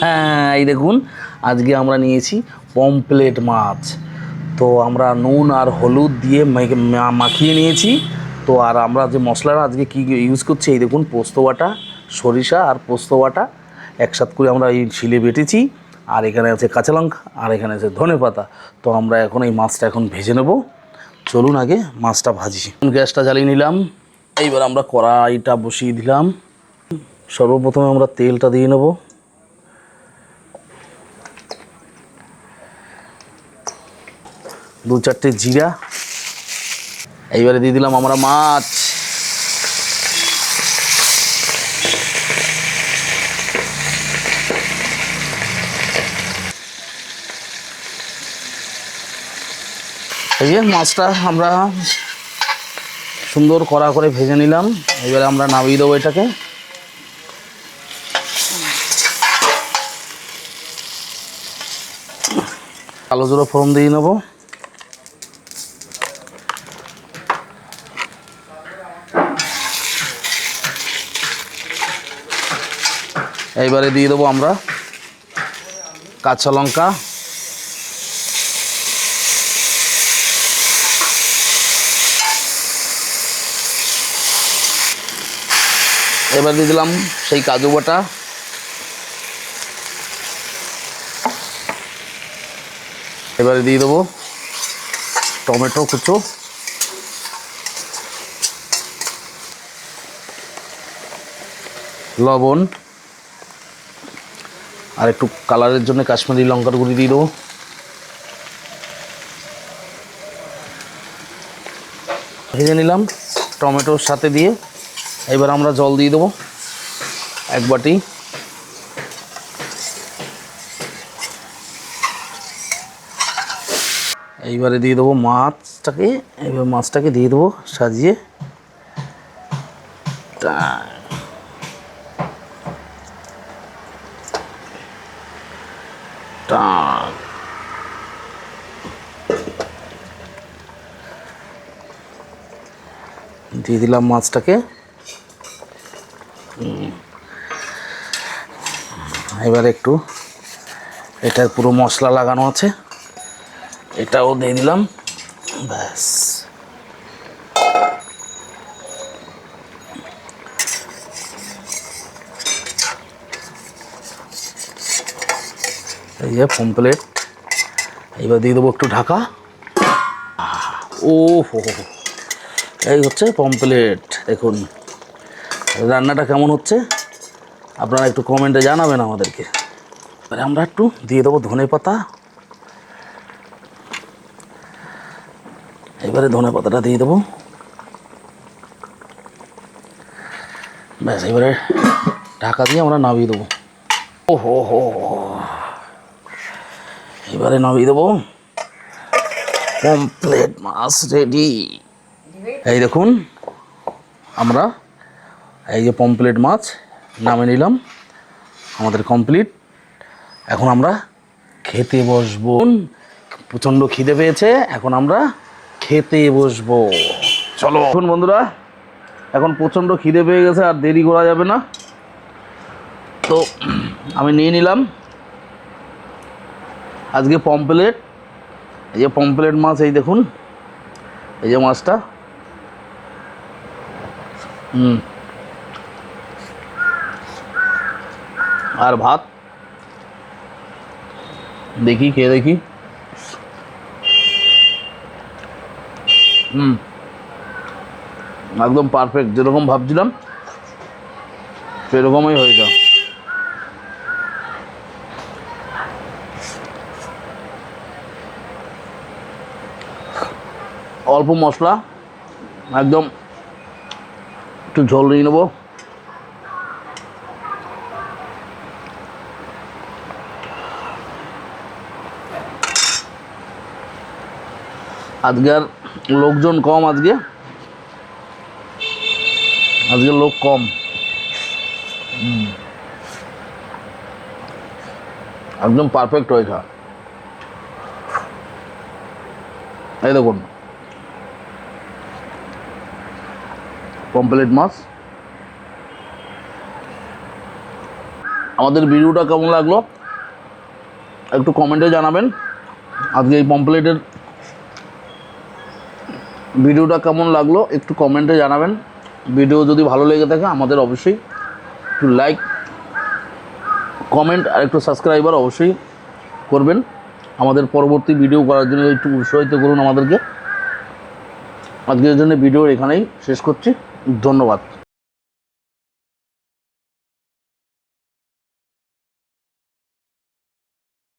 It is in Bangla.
হ্যাঁ এই দেখুন, আজকে আমরা নিয়েছি পমপ্লেট মাছ। তো আমরা নুন আর হলুদ দিয়ে মাখিয়ে নিয়েছি। তো আর আমরা যে মশলাটা আজকে কী ইউজ করছি, এই দেখুন, পোস্ত বাটা, সরিষা আর পোস্ত বাটা। একসাথে করে আমরা এই শিলে বেটেছি। আর এখানে আছে কাঁচা লঙ্কা, আর এখানে আছে ধনে পাতা। তো আমরা এখন এই মাছটা এখন ভেজে নেব। চলুন আগে মাছটা ভাজি। গ্যাসটা জ্বালিয়ে নিলাম। এইবার আমরা কড়াইটা বসিয়ে দিলাম। সর্বপ্রথমে আমরা তেলটা দিয়ে নেব। দু চারটে জিরা। এইবারে দিয়ে দিলাম আমরা মাছ। এই যে মাছটা আমরা সুন্দর কড়া করে ভেজে নিলাম। এবারে আমরা নামিয়ে দেবো এটাকে। কালো জোড়া ফোড়ন দিয়ে নেব। এইবারে দিয়ে দেবো আমরা কাঁচা লঙ্কা। এবার দিয়ে দিলাম সেই কাজু বাটা। এবারে দিয়ে দেবো টমেটো কুচো। লবণ। আর একটু কালারের জন্য কাশ্মীরি লঙ্কার গুঁড়ি দিয়ে দেবো। ভেজে নিলাম টমেটোর সাথে দিয়ে। এবার আমরা জল দিয়ে দেবো এক বাটি। এইবারে দিয়ে দেবো মাছটাকে, এবার মাছটাকে দিয়ে দেবো সাজিয়ে। টান দিয়ে দিলাম মাছটাকে। এবার একটু এটার পুরো মশলা লাগানো আছে। এটাও দিয়ে দিলাম। ব্যাস। এই যে পমপ্লেট এইবার দিয়ে দেবো একটু ঢাকা। ও হো। এই হচ্ছে পমপ্লেট দেখুন, রান্নাটা কেমন হচ্ছে? আপনারা একটু কমেন্টে জানাবেন আমাদেরকে। এবারে আমরা একটু দিয়ে দেবো ধনে পাতা। এবারে ধনে পাতাটা দিয়ে দেবো। ব্যাস এবারে ঢাকা দিয়ে আমরা নামিয়ে দেবো। ও হো হো হো। এবারে নামিয়ে দেবো। কমপ্লেট মাছ রেডি এই দেখুন, আমরা এই যে পমপ্লেট মাছ নামে নিলাম। আমাদের কমপ্লিট এখন আমরা খেতে বসবো। প্রচণ্ড খিদে পেয়েছে, এখন আমরা খেতে বসবো। চলো। এখন বন্ধুরা, এখন প্রচণ্ড খিদে পেয়ে গেছে, আর দেরি করা যাবে না। তো, আমি নিয়ে নিলাম। আজকে পমপ্লেট এই যে পমপ্লেট মাছ, এই দেখুন, এই যে মাছটা। হুম। আর ভাত? দেখি, খেয়ে দেখি। হুম। একদম পারফেক্ট যেরকম ভাবছিলাম, সেরকমই হয়েছে অল্প মশলা, একদম একটু ঝোল নিয়ে নেব। আজকে আর লোকজন কম আজকে। আজকে লোক কম। একদম পারফেক্ট হয়েছে এই দেখুন। পমপ্লেট মাছ। আমাদের ভিডিওটা কেমন লাগল? একটু কমেন্টে জানাবেন। আজকে এই পম্পলেটের ভিডিওটা কেমন লাগল, একটু কমেন্টে জানাবেন। ভিডিও যদি ভালো লেগে থাকে, আমাদের অবশ্যই একটু লাইক কমেন্ট আর একটু সাবস্ক্রাইবার অবশ্যই করবেন। আমাদের পরবর্তী ভিডিও করার জন্য একটু উৎসাহিত করুন আমাদেরকে। আজকের জন্য ভিডিও এখানেই শেষ করছি। ধন্যবাদ।